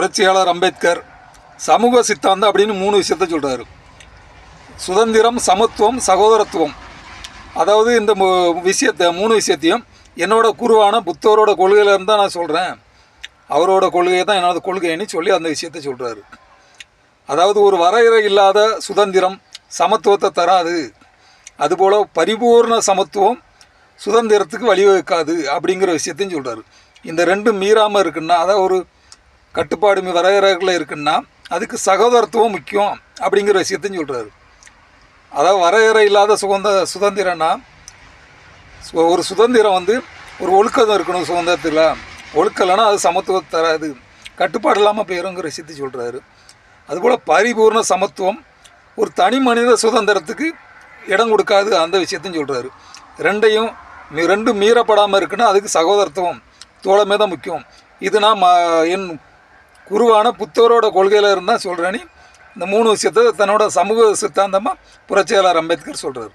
புரட்சியாளர் அம்பேத்கர் சமூக சித்தாந்தம் அப்படின்னு மூணு விஷயத்த சொல்கிறாரு சுதந்திரம் சமத்துவம் சகோதரத்துவம். அதாவது இந்த விஷயத்தை மூணு விஷயத்தையும் என்னோட குருவான புத்தவரோட கொள்கையிலேருந்து தான் நான் சொல்கிறேன் அவரோட கொள்கையை தான் என்னோட கொள்கைன்னு சொல்லி அந்த விஷயத்தை சொல்கிறாரு அதாவது ஒரு வரையறை இல்லாத சுதந்திரம் சமத்துவத்தை தராது. அதுபோல் பரிபூர்ண சமத்துவம் சுதந்திரத்துக்கு வழிவகுக்காது அப்படிங்கிற விஷயத்தையும் சொல்கிறாரு இந்த ரெண்டும் மீறாமல் இருக்குன்னா அதை ஒரு கட்டுப்பாடு மீ- வரையறைகளில் இருக்குன்னா அதுக்கு சகோதரத்துவம் முக்கியம் அப்படிங்கிற விஷயத்தையும் சொல்கிறாரு அதாவது வரையறை இல்லாத சுதந்திர சுதந்திரம்னா சு- ஒரு சுதந்திரம் வந்து ஒரு ஒழுக்கம் இருக்கணும் சுதந்திரத்தில். ஒழுக்கலைன்னா இல்லைன்னா அது சமத்துவம் தராது. கட்டுப்பாடு இல்லாமல் போயிருங்கிற விஷயத்தை சொல்கிறாரு அதுபோல் பரிபூர்ண சமத்துவம் ஒரு தனி மனித சுதந்திரத்துக்கு இடம் கொடுக்காது அந்த விஷயத்தையும் சொல்கிறாரு ரெண்டையும் ரெண்டும் மீறப்படாமல் இருக்குன்னா அதுக்கு சகோதரத்துவம் தோழமே தான் முக்கியம். இது நான் ம- என் குருவான புத்தரோட கொள்கையில் இருந்தால் சொல்கிறேன்னு இந்த மூணு விஷயத்தை தன்னோட சமூக சித்தாந்தமாக புரட்சியாளர் அம்பேத்கர் சொல்கிறார்